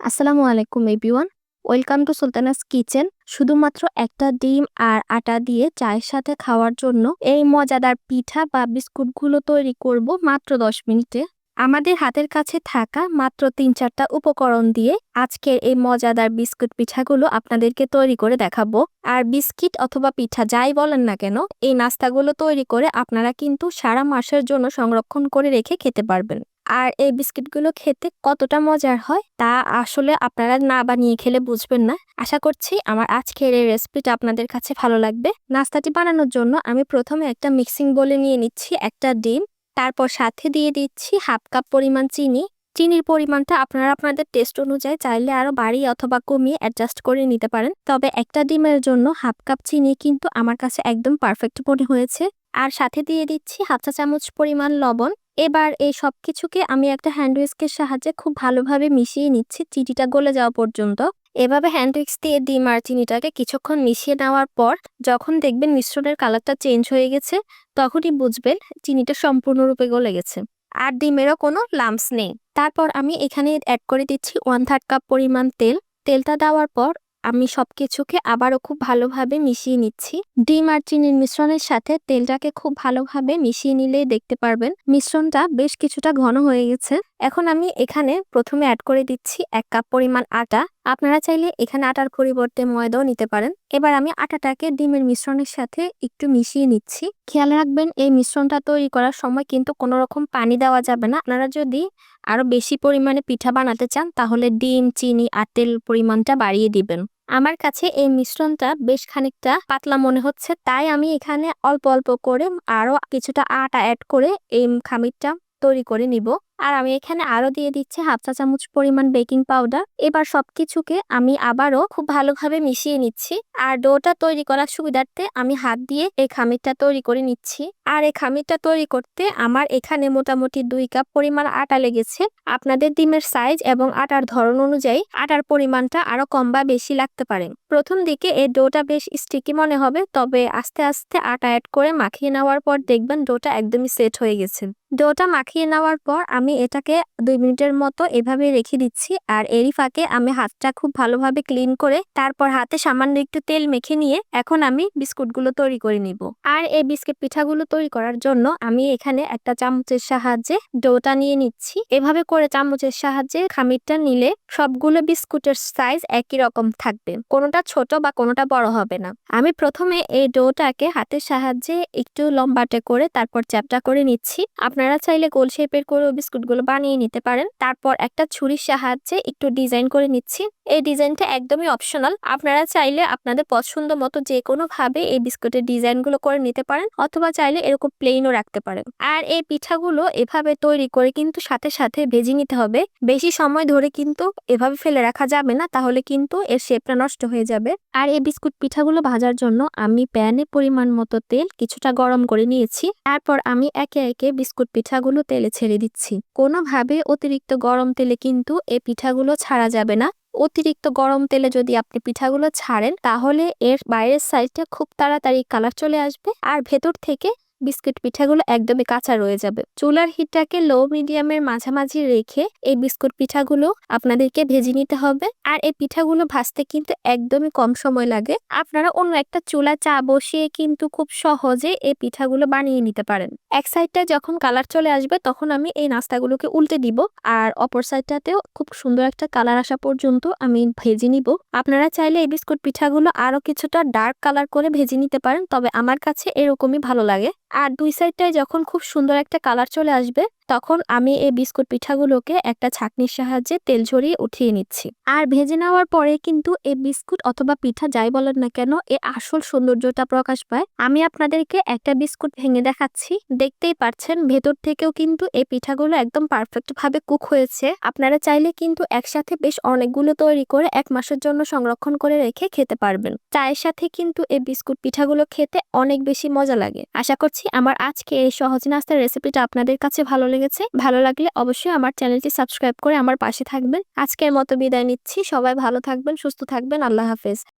আসসালামু আলাইকুম everyone. Welcome to Sultana's kitchen. শুধুমাত্র একটা ডিম আর আটা দিয়ে চায়ের সাথে খাওয়ার জন্য এই মজাদার পিঠা বা বিস্কুটগুলো তৈরি করব মাত্র দশ মিনিটে। আমাদের হাতের কাছে থাকা মাত্র তিন চারটা উপকরণ দিয়ে আজকের এই মজাদার বিস্কুট পিঠাগুলো আপনাদেরকে তৈরি করে দেখাবো। আর বিস্কিট অথবা পিঠা যাই বলেন না কেন, এই নাস্তাগুলো তৈরি করে আপনারা কিন্তু সারা মাসের জন্য সংরক্ষণ করে রেখে খেতে পারবেন। আর এই বিস্কিটগুলো খেতে কতটা মজার হয়, তা আসলে আপনারা না বানিয়ে খেলে বুঝবেন না। আশা করছি আমার আজকের এই রেসিপিটা আপনাদের কাছে ভালো লাগবে। নাস্তাটি বানানোর জন্য আমি প্রথমে একটা মিক্সিং বলে নিয়ে নিচ্ছি একটা ডিম, তারপর সাথে দিয়ে দিচ্ছি হাফ কাপ পরিমাণ চিনি। চিনির পরিমাণটা আপনারা আপনাদের টেস্ট অনুযায়ী চাইলে আরও বাড়িয়ে অথবা কমিয়ে অ্যাডজাস্ট করে নিতে পারেন। তবে একটা ডিমের জন্য হাফ কাপ চিনি কিন্তু আমার কাছে একদম পারফেক্ট মনে হয়েছে। আর সাথে দিয়ে দিচ্ছি হাফ চা চামচ পরিমাণ লবণ। এবার এই সব কিছুকে আমি একটা হ্যান্ড উইস্কের সাহায্যে খুব ভালোভাবে মিশিয়ে নিচ্ছি, চিটিটা গলে যাওয়া পর্যন্ত। এভাবে হ্যান্ড উইক্স দিয়ে ডিম আর চিনিটাকে কিছুক্ষণ মিশিয়ে নেওয়ার পর যখন দেখবেন মিশ্রণের কালারটা চেঞ্জ হয়ে গেছে, তখনই বুঝবেন চিনিটা সম্পূর্ণরূপে গলে গেছে। আর ডিমেরও কোনো লাম্পস নেই। তারপর আমি এখানে অ্যাড করে দিচ্ছি ওয়ান থার্ড কাপ পরিমাণ তেল। তেলটা দেওয়ার পর আমি সব কিছুকে আবারও খুব ভালোভাবে মিশিয়ে নিচ্ছি। ডিম আর চিনির মিশ্রণের সাথে তেলটাকে খুব ভালোভাবে মিশিয়ে নিলেই দেখতে পারবেন মিশ্রণটা বেশ কিছুটা ঘন হয়ে গেছে। এখন আমি এখানে প্রথমে অ্যাড করে দিচ্ছি এক কাপ পরিমাণ আটা। আপনারা চাইলে এখানে আটার পরিবর্তে ময়দাও নিতে পারেন। এবার আমি আটাটাকে ডিমের মিশ্রণের সাথে একটু মিশিয়ে নিচ্ছি। খেয়াল রাখবেন এই মিশ্রণটা তৈরি করার সময় কিন্তু কোনো রকম পানি দেওয়া যাবে না। আপনারা যদি আরও বেশি পরিমাণে পিঠা বানাতে চান তাহলে ডিম, চিনি আর তেল পরিমাণটা বাড়িয়ে দিবেন। আমার কাছে এই মিশ্রণটা বেশ খানিকটা পাতলা মনে হচ্ছে, তাই আমি এখানে অল্প অল্প করে আরও কিছুটা আটা অ্যাড করে এই খামিরটা তৈরি করে নিব। আর আমি এখানে আরও দিয়ে দিচ্ছি হাফ চা চামচ পরিমাণ বেকিং পাউডার। এবার সবকিছুকে আমি আবারও খুব ভালোভাবে মিশিয়ে নিচ্ছি। আর ডোটা তৈরি করার সুবিধার্থে আমি হাত দিয়ে এই খামিরটা তৈরি করে নিচ্ছি। আর এই খামিরটা তৈরি করতে আমার এখানে মোটামুটি দুই কাপ পরিমাণ আটা লেগেছে। আপনাদের ডিমের সাইজ এবং আটার ধরন অনুযায়ী আটার পরিমাণটা আরও কম বা বেশি লাগতে পারে। প্রথম দিকে এই ডোটা বেশ স্টিকি মনে হবে, তবে আস্তে আস্তে আটা অ্যাড করে মাখিয়ে নেওয়ার পর দেখবেন ডোটা একদমই সেট হয়ে গেছে। ডোটা মাখিয়ে নেওয়ার পর আমি এটাকে দুই মিনিটের মতো এভাবে রেখে দিচ্ছি। আর এরই ফাঁকে আমি হাতটা খুব ভালোভাবে ক্লিন করে তারপর হাতে সামান্য একটু তেল মেখে নিয়ে এখন আমি বিস্কুটগুলো তৈরি করে নিব। আর এই বিস্কুট পিঠাগুলো তৈরি করার জন্য আমি এখানে একটা চামচের সাহায্যে ডোটা নিয়ে নিচ্ছি। এভাবে করে চামচের সাহায্যে খামিরটা নিলে সবগুলো বিস্কুটের সাইজ একই রকম থাকবে। কোনোটা ছোট বা কোনোটা বড় হবে না। আমি প্রথমে এই ডোটাকে হাতের সাহায্যে একটু লম্বাটে করে তারপর চ্যাপটা করে নিচ্ছি। আপনারা চাইলে গোল শেপের করেও বিস্কুটগুলো বানিয়ে নিতে পারেন। তারপর একটা ছুরির সাহায্যে একটু ডিজাইন করে নিচ্ছি। এই ডিজাইনটা একদমই অপশনাল আপনারা চাইলে আপনাদের পছন্দ মতো যে কোনো ভাবে এই বিস্কুটের ডিজাইনগুলো করে নিতে পারেন, অথবা চাইলে এরকম প্লেনও রাখতে পারেন। আর এই পিঠাগুলো এভাবে তৈরি করে কিন্তু সাথে সাথে ভেজে নিতে হবে। বেশি সময় ধরে কিন্তু এভাবে ফেলে রাখা যাবে না, তাহলে কিন্তু এর শেপটা নষ্ট হয়ে যাবে। আর এই বিস্কুট পিঠাগুলো ভাজার জন্য আমি প্যানে পরিমাণ মতো তেল কিছুটা গরম করে নিয়েছি। তারপর আমি একে একে বিস্কুট পিঠাগুলো তেলে ছেড়ে দিচ্ছি। কোনোভাবে অতিরিক্ত গরম তেলে কিন্তু এই পিঠাগুলো ছাড়া যাবে না। অতিরিক্ত গরম তেলে যদি আপনি পিঠাগুলো ছাড়েন, তাহলে এর বাইরের সাইডটা খুব তাড়াতাড়ি কালার চলে আসবে। আর ভেতর থেকে বিস্কুট পিঠাগুলো একদমই কাঁচা রয়ে যাবে। চুলার হিটটাকে লো মিডিয়ামের মাঝামাঝি রেখে এই বিস্কুট পিঠাগুলো আপনাদেরকে ভেজে নিতে হবে। আর এই পিঠাগুলো ভাজতে কিন্তু একদমই কম সময় লাগে। আপনারা অন্য একটা চুলা চা বসিয়ে কিন্তু খুব সহজে এই পিঠাগুলো বানিয়ে নিতে পারেন। এক সাইডটা যখন কালার চলে আসবে তখন আমি এই নাস্তাগুলোকে উল্টে দিব। আর অপর সাইডটাতেও খুব সুন্দর একটা কালার আসা পর্যন্ত আমি ভেজে নিব। আপনারা চাইলে এই বিস্কুট পিঠাগুলো আরও কিছুটা ডার্ক কালার করে ভেজে নিতে পারেন। তবে আমার কাছে এরকমই ভালো লাগে। আর দুই সাইডটায় যখন খুব সুন্দর একটা কালার চলে আসবে তখন আমি এই বিস্কুট পিঠাগুলোকে একটা ছাকনির সাহায্যে তেল ঝরিয়ে উঠিয়ে নিচ্ছি। আর ভেজে নেওয়ার পরে কিন্তু এই বিস্কুট অথবা পিঠা যাই বলেন না কেন, এ আসল সৌন্দর্যটা প্রকাশ পায়। আমি আপনাদেরকে একটা বিস্কুট ভেঙে দেখাচ্ছি। দেখতেই পাচ্ছেন ভেতর থেকেও কিন্তু এই পিঠাগুলো একদম পারফেক্ট ভাবে কুক হয়েছে। আপনারা চাইলে কিন্তু একসাথে বেশ অনেকগুলো তৈরি করে এক মাসের জন্য সংরক্ষণ করে রেখে খেতে পারবেন। চায়ের সাথে কিন্তু এই বিস্কুট পিঠাগুলো খেতে অনেক বেশি মজা লাগে। আশা করছি আমার আজকে এই সহজ নাস্তার রেসিপিটা আপনাদের কাছে ভালো লেগেছে, ভালো লাগলে অবশ্যই আমার চ্যানেলটি সাবস্ক্রাইব করে আমার পাশে থাকবেন। আজকের মতো বিদায় নিচ্ছি, সবাই ভালো থাকবেন, সুস্থ থাকবেন, আল্লাহ হাফেজ।